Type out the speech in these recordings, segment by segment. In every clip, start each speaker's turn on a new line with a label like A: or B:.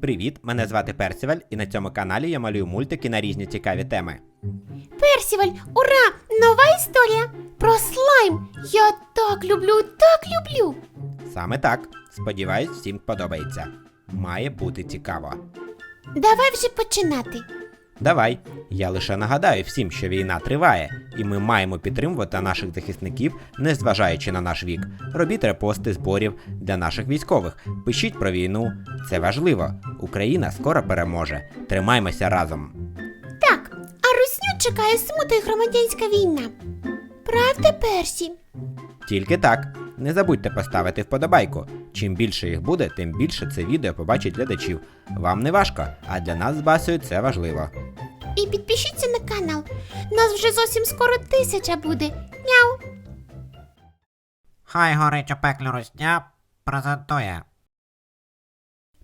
A: Привіт, мене звати Персіваль, і на цьому каналі я малюю мультики на різні цікаві теми.
B: Персіваль, ура! Нова історія про слайм. Я так люблю, так люблю.
A: Саме так. Сподіваюсь, всім подобається. Має бути цікаво.
B: Давай вже починати.
A: Давай, я лише нагадаю всім, що війна триває, і ми маємо підтримувати наших захисників, незважаючи на наш вік. Робіть репости зборів для наших військових. Пишіть про війну. Це важливо. Україна скоро переможе. Тримаймося разом.
B: Так, а русню чекає смута і громадянська війна. Правда, Персі?
A: Тільки так. Не забудьте поставити вподобайку. Чим більше їх буде, тим більше це відео побачить глядачів. Вам не важко, а для нас з Басею це важливо.
B: І підпишіться на канал. Нас вже зовсім скоро тисяча буде. Мяу.
C: Хай горить у пеклі русня презентує.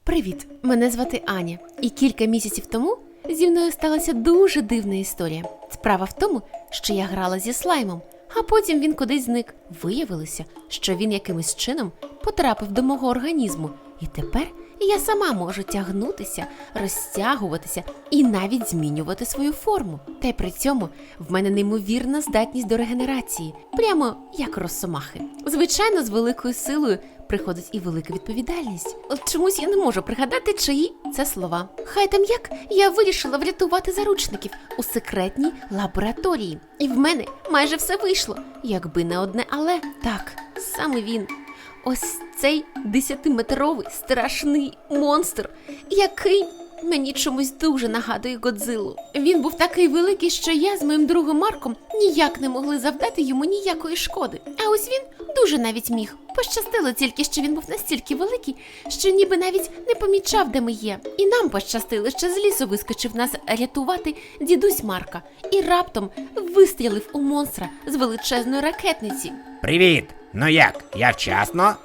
D: Привіт, мене звати Аня, і кілька місяців тому зі мною сталася дуже дивна історія. Справа в тому, що я грала зі слаймом, а потім він кудись зник. Виявилося, що він якимось чином потрапив до мого організму, і тепер я сама можу тягнутися, розтягуватися і навіть змінювати свою форму. Та й при цьому в мене неймовірна здатність до регенерації, прямо як росомахи. Звичайно, з великою силою приходить і велика відповідальність. От чомусь я не можу пригадати, чиї це слова. Хай там як я вирішила врятувати заручників у секретній лабораторії. І в мене майже все вийшло, якби не одне, але так, саме він. Ось цей десятиметровий страшний монстр, який мені чомусь дуже нагадує Годзилу. Він був такий великий, що я з моїм другом Марком ніяк не могли завдати йому ніякої шкоди. А ось він дуже навіть міг. Пощастило тільки, що він був настільки великий, що ніби навіть не помічав, де ми є. І нам пощастило, що з лісу вискочив нас рятувати дідусь Марка і раптом вистрілив у монстра з величезної ракетниці.
A: Привіт! Ну як, я вчасно?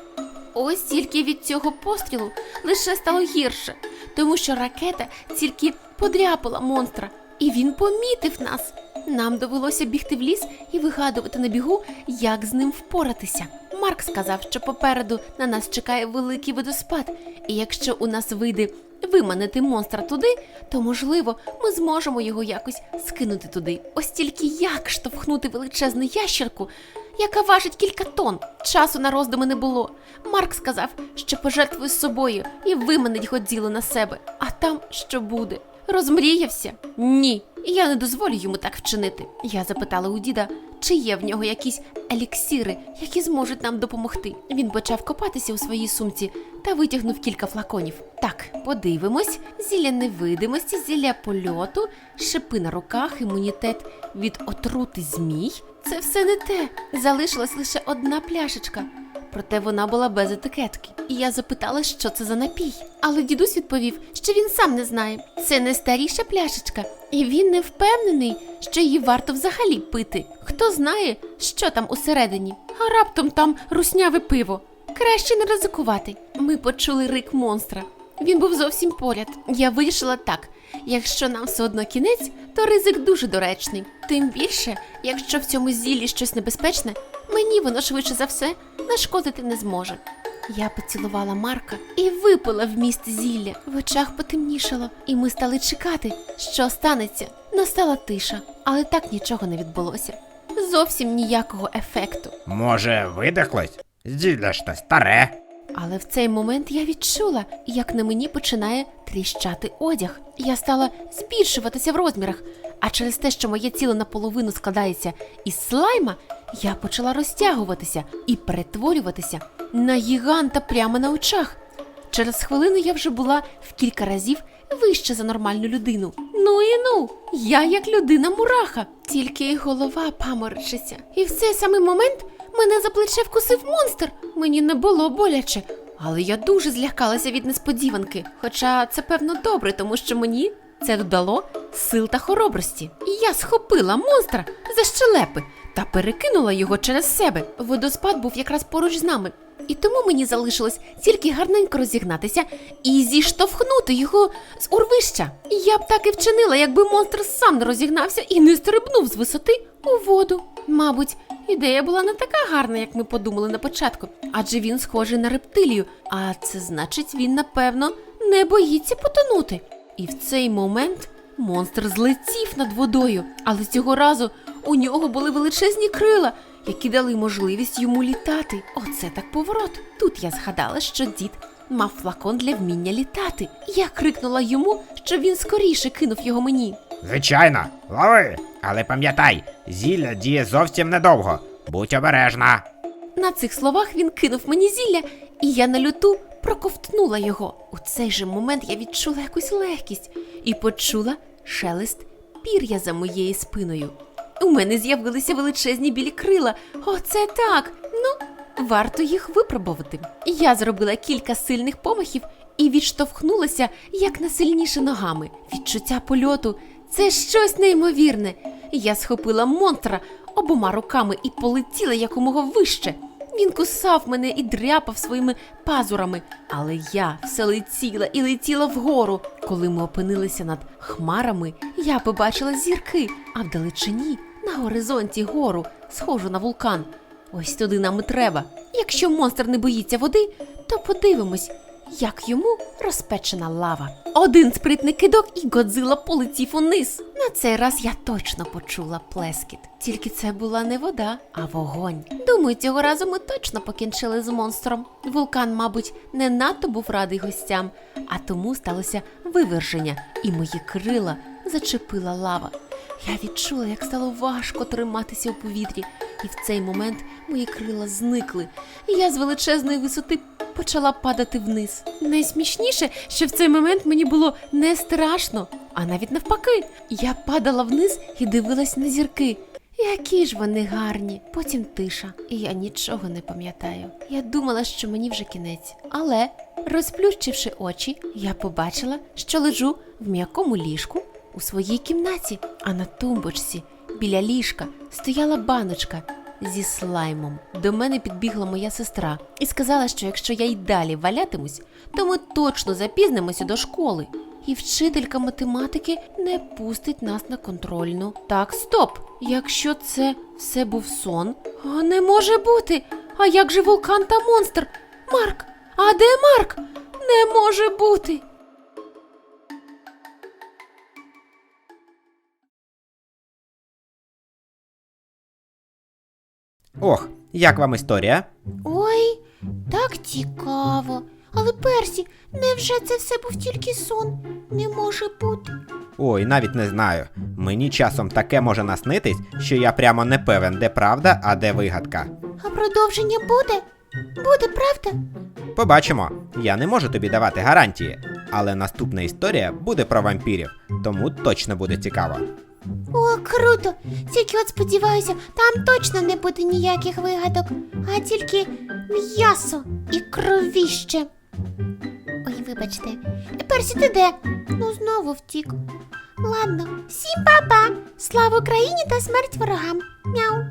D: Ось тільки від цього пострілу лише стало гірше, тому що ракета тільки подряпала монстра, і він помітив нас. Нам довелося бігти в ліс і вигадувати на бігу, як з ним впоратися. Марк сказав, що попереду на нас чекає великий водоспад, і якщо у нас вийде виманити монстра туди, то можливо ми зможемо його якось скинути туди. Ось тільки як штовхнути величезну ящерку, яка важить кілька тонн. Часу на роздуми не було. Марк сказав, що пожертвує собою і виманить годіло на себе. А там що буде? Розмріявся? Ні. Я не дозволю йому так вчинити. Я запитала у діда, чи є в нього якісь еліксіри, які зможуть нам допомогти. Він почав копатися у своїй сумці та витягнув кілька флаконів. Так, подивимось: зілля невидимості, зілля польоту, шипи на руках, імунітет від отрути змій. Це все не те. Залишилась лише одна пляшечка. Проте вона була без етикетки, і я запитала, що це за напій. Але дідусь відповів, що він сам не знає. Це не старіша пляшечка, і він не впевнений, що її варто взагалі пити. Хто знає, що там усередині, а раптом там русняве пиво. Краще не ризикувати. Ми почули рик монстра. Він був зовсім поряд. Я вирішила так: якщо нам все одно кінець, то ризик дуже доречний. Тим більше, якщо в цьому зіллі щось небезпечне, мені воно швидше за все нашкодити не зможе. Я поцілувала Марка і випила в міст зілля. В очах потемнішало, і ми стали чекати, що станеться. Настала тиша, але так нічого не відбулося. Зовсім ніякого ефекту.
A: Може, видихлось? Зілля ж старе.
D: Але в цей момент я відчула, як на мені починає тріщати одяг. Я стала збільшуватися в розмірах, а через те, що моє тіло наполовину складається із слайма, я почала розтягуватися і перетворюватися на гіганта прямо на очах. Через хвилину я вже була в кілька разів вище за нормальну людину. Ну і ну, я як людина мураха, тільки голова паморочиться. І в цей самий момент мене за плече вкусив монстр. Мені не було боляче, але я дуже злякалася від несподіванки. Хоча це певно добре, тому що мені це додало сил та хоробрості. І я схопила монстра за щелепи та перекинула його через себе. Водоспад був якраз поруч з нами. І тому мені залишилось тільки гарненько розігнатися і зіштовхнути його з урвища. Я б так і вчинила, якби монстр сам не розігнався і не стрибнув з висоти у воду. Мабуть, ідея була не така гарна, як ми подумали на початку, адже він схожий на рептилію, а це значить, він, напевно, не боїться потонути. І в цей момент монстр злетів над водою, але цього разу у нього були величезні крила, які дали можливість йому літати. Оце так поворот. Тут я згадала, що дід мав флакон для вміння літати. Я крикнула йому, щоб він скоріше кинув його мені.
A: Звичайно, лови. Але пам'ятай, зілля діє зовсім недовго. Будь обережна.
D: На цих словах він кинув мені зілля, і я на люту проковтнула його. У цей же момент я відчула якусь легкість і почула шелест пір'я за моєю спиною. У мене з'явилися величезні білі крила. Оце так. Ну, варто їх випробувати. Я зробила кілька сильних помахів і відштовхнулася якнайсильніше ногами. Відчуття польоту це щось неймовірне. Я схопила монстра обома руками і полетіла якомога вище. Він кусав мене і дряпав своїми пазурами, але я все летіла і летіла вгору. Коли ми опинилися над хмарами, я побачила зірки, а вдалечині на горизонті гору, схожу на вулкан. Ось туди нам і треба. Якщо монстр не боїться води, то подивимось, як йому розпечена лава. Один спритний кидок і Годзила полетів униз. На цей раз я точно почула плескіт. Тільки це була не вода, а вогонь. Думаю, цього разу ми точно покінчили з монстром. Вулкан, мабуть, не надто був радий гостям, а тому сталося виверження, і мої крила зачепила лава. Я відчула, як стало важко триматися у повітрі, і в цей момент мої крила зникли, і я з величезної висоти почала падати вниз. Найсмішніше, що в цей момент мені було не страшно, а навіть навпаки. Я падала вниз і дивилась на зірки. Які ж вони гарні. Потім тиша, і я нічого не пам'ятаю. Я думала, що мені вже кінець. Але, розплющивши очі, я побачила, що лежу в м'якому ліжку у своїй кімнаті, а на тумбочці біля ліжка стояла баночка зі слаймом. До мене підбігла моя сестра і сказала, що якщо я й далі валятимусь, то ми точно запізнимося до школи. І вчителька математики не пустить нас на контрольну. Так, стоп! Якщо це все був сон, а не може бути. А як же вулкан та монстр? Марк! А де Марк? Не може бути.
A: Ох, як вам історія?
B: Ой, так цікаво. Але Персі, невже це все був тільки сон? Не може бути.
A: Ой, навіть не знаю. Мені часом таке може наснитись, що я прямо не певен, де правда, а де вигадка.
B: А продовження буде? Буде, правда?
A: Побачимо. Я не можу тобі давати гарантії, але наступна історія буде про вампірів, тому точно буде цікаво.
B: О, круто! Тільки от сподіваюся, там точно не буде ніяких вигадок, а тільки м'ясо і кровіще. Ой, вибачте. Персі, ти де? Ну, знову втік. Ладно, всім па-па! Слава Україні та смерть ворогам! Мяу!